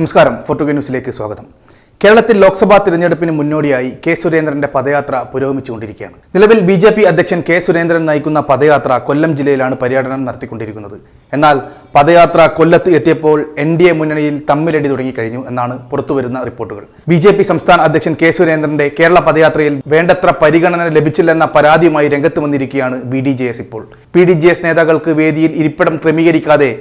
നമസ്കാരം. ഫോർട്ടുഗ ന്യൂസിലേക്ക് സ്വാഗതം. കേരളത്തിൽ ലോക്സഭാ തിരഞ്ഞെടുപ്പിന് മുന്നോടിയായി കെ സുരേന്ദ്രന്റെ പദയാത്ര പുരോഗമിച്ചുകൊണ്ടിരിക്കുകയാണ്. നിലവിൽ ബി ജെ പി അധ്യക്ഷൻ കെ സുരേന്ദ്രൻ നയിക്കുന്ന പദയാത്ര കൊല്ലം ജില്ലയിലാണ് പര്യടനം നടത്തിക്കൊണ്ടിരിക്കുന്നത്. എന്നാൽ പദയാത്ര കൊല്ലത്ത് എത്തിയപ്പോൾ എൻ ഡി എ മുന്നണിയിൽ തമ്മിലടി തുടങ്ങിക്കഴിഞ്ഞു എന്നാണ് പുറത്തുവരുന്ന റിപ്പോർട്ടുകൾ. ബി ജെ പി സംസ്ഥാന അധ്യക്ഷൻ കെ സുരേന്ദ്രന്റെ കേരള പദയാത്രയിൽ വേണ്ടത്ര പരിഗണന ലഭിച്ചില്ലെന്ന പരാതിയുമായി രംഗത്ത് വന്നിരിക്കുകയാണ് ബി ഡി ജെ എസ് ഇപ്പോൾ. പി ഡി ജെ എസ് നേതാക്കൾക്ക് വേദിയിൽ ഇരിപ്പിടം ക്രമീകരിക്കാതെ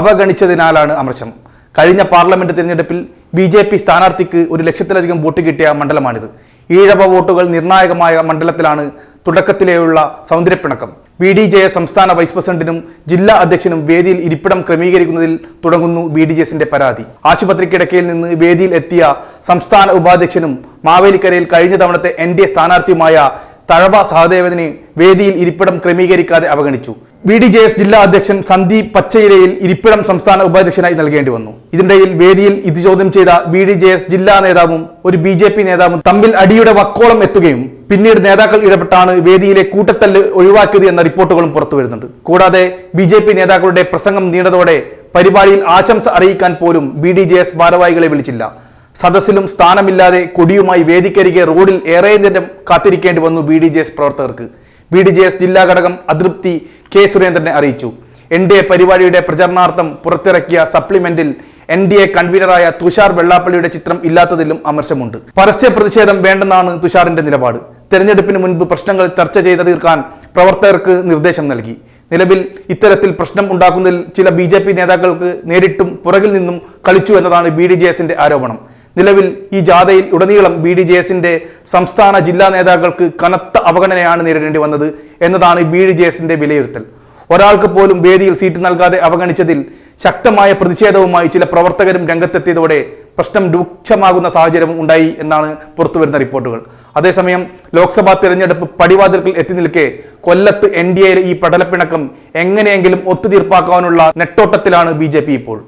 അവഗണിച്ചതിനാലാണ് അമർശം. കഴിഞ്ഞ പാർലമെന്റ് തിരഞ്ഞെടുപ്പിൽ ബി ജെ പി സ്ഥാനാർത്ഥിക്ക് ഒരു ലക്ഷത്തിലധികം വോട്ട് കിട്ടിയ മണ്ഡലമാണിത്. ഈഴവ വോട്ടുകൾ നിർണായകമായ മണ്ഡലത്തിലാണ് തുടക്കത്തിലേയുള്ള സൗന്ദര്യപ്പിണക്കം. ബി ഡി ജെ എസ് സംസ്ഥാന വൈസ് പ്രസിഡന്റിനും ജില്ലാ അധ്യക്ഷനും വേദിയിൽ ഇരിപ്പിടം ക്രമീകരിക്കുന്നതിൽ തുടങ്ങുന്നു ബി ഡി ജെ എസിന്റെ പരാതി. ആശുപത്രി കിടക്കയിൽ നിന്ന് വേദിയിൽ എത്തിയ സംസ്ഥാന ഉപാധ്യക്ഷനും മാവേലിക്കരയിൽ കഴിഞ്ഞ തവണത്തെ എൻ ഡി എ സ്ഥാനാർത്ഥിയുമായ തഴവ സഹദേവനെ വേദിയിൽ ഇരിപ്പിടം ക്രമീകരിക്കാതെ അവഗണിച്ചു. ബി ഡി ജെ എസ് ജില്ലാ അധ്യക്ഷൻ സന്ദീപ് പച്ചയിലയിൽ ഇരിപ്പിടം സംസ്ഥാന ഉപാധ്യക്ഷനായി നൽകേണ്ടി വന്നു. ഇതിനിടയിൽ വേദിയിൽ ഇത് ചോദ്യം ചെയ്ത വി ഡി ജെ എസ് ജില്ലാ നേതാവും ഒരു ബി ജെ പി നേതാവും തമ്മിൽ അടിയുടെ വക്കോളം എത്തുകയും പിന്നീട് നേതാക്കൾ ഇടപെട്ടാണ് വേദിയിലെ കൂട്ടത്തല്ല് ഒഴിവാക്കിയത് എന്ന റിപ്പോർട്ടുകളും പുറത്തു വരുന്നുണ്ട്. കൂടാതെ ബി ജെ പി നേതാക്കളുടെ പ്രസംഗം നീണ്ടതോടെ പരിപാടിയിൽ ആശംസ അറിയിക്കാൻ പോലും ബി ഡി ജെ എസ് ഭാരവാഹികളെ വിളിച്ചില്ല. സദസ്സിലും സ്ഥാനമില്ലാതെ കൊടിയുമായി വേദിക്കരികെ റോഡിൽ ഏറെ നേരം കാത്തിരിക്കേണ്ടി വന്നു ബി ഡി ജെ എസ് പ്രവർത്തകർക്ക്. ബി ഡി ജെ എസ് ജില്ലാ ഘടകം അതൃപ്തി കെ സുരേന്ദ്രനെ അറിയിച്ചു. എൻ ഡി എ പരിപാടിയുടെ പ്രചരണാർത്ഥം പുറത്തിറക്കിയ സപ്ലിമെന്റിൽ എൻ ഡി എ കൺവീനറായ തുഷാർ വെള്ളാപ്പള്ളിയുടെ ചിത്രം ഇല്ലാത്തതിലും അമർശമുണ്ട്. പരസ്യ പ്രതിഷേധം വേണ്ടെന്നാണ് തുഷാറിന്റെ നിലപാട്. തെരഞ്ഞെടുപ്പിന് മുൻപ് പ്രശ്നങ്ങൾ ചർച്ച ചെയ്ത് തീർക്കാൻ പ്രവർത്തകർക്ക് നിർദ്ദേശം നൽകി. നിലവിൽ ഇത്തരത്തിൽ പ്രശ്നം ഉണ്ടാക്കുന്നതിൽ ചില ബി നേതാക്കൾക്ക് നേരിട്ടും പുറകിൽ നിന്നും കളിച്ചു എന്നതാണ് ബി ആരോപണം. നിലവിൽ ഈ ജാഥയിൽ ഉടനീളം ബി ഡി ജെ എസിന്റെ സംസ്ഥാന ജില്ലാ നേതാക്കൾക്ക് കനത്ത അവഗണനയാണ് നേരിടേണ്ടി വന്നത് എന്നതാണ് ബി ഡി ജെ എസിന്റെ വിലയിരുത്തൽ. ഒരാൾക്ക് പോലും വേദിയിൽ സീറ്റ് നൽകാതെ അവഗണിച്ചതിൽ ശക്തമായ പ്രതിഷേധവുമായി ചില പ്രവർത്തകരും രംഗത്തെത്തിയതോടെ പ്രശ്നം രൂക്ഷമാകുന്ന സാഹചര്യം ഉണ്ടായി എന്നാണ് പുറത്തുവരുന്ന റിപ്പോർട്ടുകൾ. അതേസമയം ലോക്സഭാ തിരഞ്ഞെടുപ്പ് പടിവാതിൽക്കൽ എത്തി നിൽക്കെ കൊല്ലത്ത് എൻ ഡി എയിലെ ഈ പടലപ്പിണക്കം എങ്ങനെയെങ്കിലും ഒത്തുതീർപ്പാക്കാനുള്ള നെട്ടോട്ടത്തിലാണ് ബി ഇപ്പോൾ.